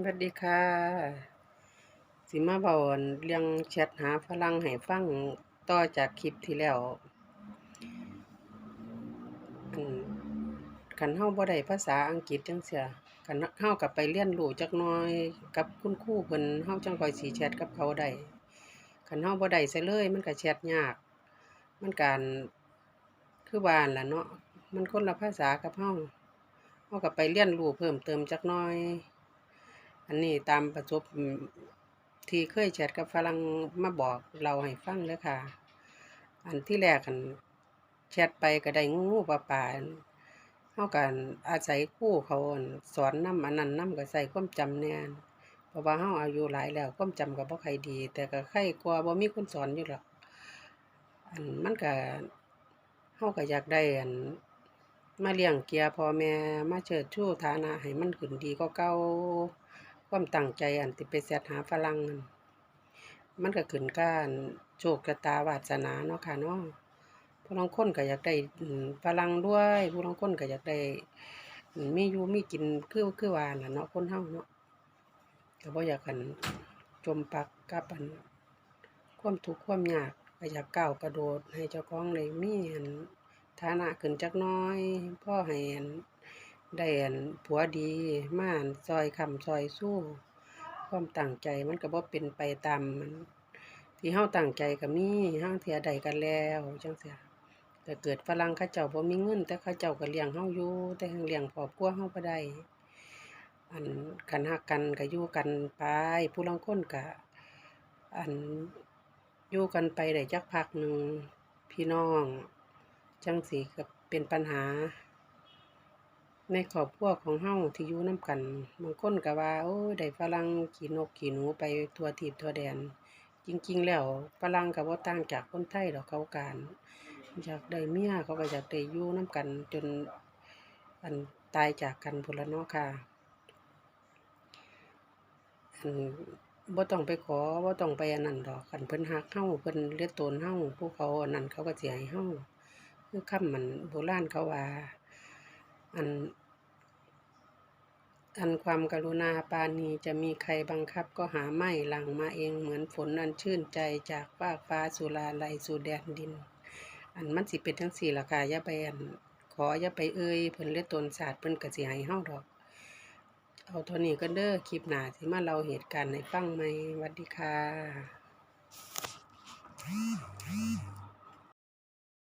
สวัสดีค่ะ สิมาบอนเรื่องแชทหาฝรั่งให้ฟังต่อจากคลิปที่แล้วอันคันเฮาบ่ได้ภาษาอังกฤษจังซี่คันเฮาก็ไปเรียนรู้จักน่อยกับคุณครูเพิ่นเฮาจังคอยสิแชทกับเขาได้คันเฮาบ่ได้ซะเลยมันก็แชทยาก มันการคือว่านล่ะเนาะมันคนละภาษากับเฮาเฮาก็ไปเรียนรู้เพิ่มเติมจักน่อย อันนี้ตามประสบที่เคยแชทกับฝรั่งมาบอกเราให้ฟังเลยค่ะ อันที่แรกอันแชทไปก็ได้งูงูปลาปลาเฮากันอาศัยครูเขาอั่นสอนน้ำอันนั้นน้ำก็ใส่ความจำแน่นเพราะว่าเฮาอายุหลายแล้วความจำก็บ่ค่อยดี แต่ก็ใครกว่าบ่มีคนสอนอยู่หรอกอันมันก็เฮาก็อยากได้อันมาเลี้ยงเกียร์พ่อแม่มาเชิดชูฐานะให้มันขึ้นดีกว่าเก่า ความตั้งใจอันที่ไปแสหาฝรั่งนั่นมันก็ขึ้นกับอันโชคชะตาวาสนาเนาะค่ะเนาะผู้ลางคนก็อยากได้ฝรั่งด้วยผู้ลางคนก็อยากได้มีอยู่มีกินคือคือว่านะเนาะคนเฮาเนาะก็บ่อยากกันจมปักกับอันความทุกข์ความยากก็อยากก้าวกระโดดให้เจ้าของได้มีอันฐานะขึ้นจักน้อยพ่อให้อัน ได้อันผัวดีมานซอยคำซอยสู้ ความตั้งใจมันก็บ่เป็นไปตามมัน ที่เฮาตั้งใจก็มีห่างเทียใดกันแล้วจังซี่แต่เกิดฝรั่งเขาเจ้าบ่มีเงิน แต่เขาเจ้าก็เลี้ยงเฮาอยู่แต่เลี้ยงครอบครัวเฮาบ่ได้อันคันฮักกันก็อยู่กันไปผู้ลางคนก็อันอยู่กันไปได้จักพักหนึ่งพี่น้อง จังสิก็เป็นปัญหา ในครอบครัวของเฮาที่อยู่นำกันบางคนก็ว่า โอ้ยได้ฝรั่งขี้นกขี้หนูไปทั่วทิพย์ทั่วแดน จริง ๆ แล้วฝรั่งก็บ่ต่างจากคนไทยดอกเขาการอยากได้เมียเขาก็อยากได้อยู่นำกัน จนอันตายจากกันพุ่นละเนาะค่ะอันบ่ต้องไปขอบ่ต้องไปอันนั้นดอกคันเพิ่นรักเฮาเพิ่นเลียตนเฮาผู้เขาอันนั้นเขาก็สิให้เฮาคือคำมันโบราณเขาว่า อัน อันความกรุณาปานีจะมีใครบังคับก็หาไม่หลังมาเองเหมือนฝนอันชื่นใจจากฟากฟ้าสู่ลาลัยสู่แดนดิน อันมันสิเป็นจังซี่ล่ะค่ะอย่าไปอันขออย่าไปเอ่ยเพิ่นเลียตนศาสตร์เพิ่นก็สิให้เฮาดอก เอาเท่านี้ก็เด้อคลิปหน้าสิมาเล่าเหตุการณ์ให้ฟังใหมวัดดีค่ะ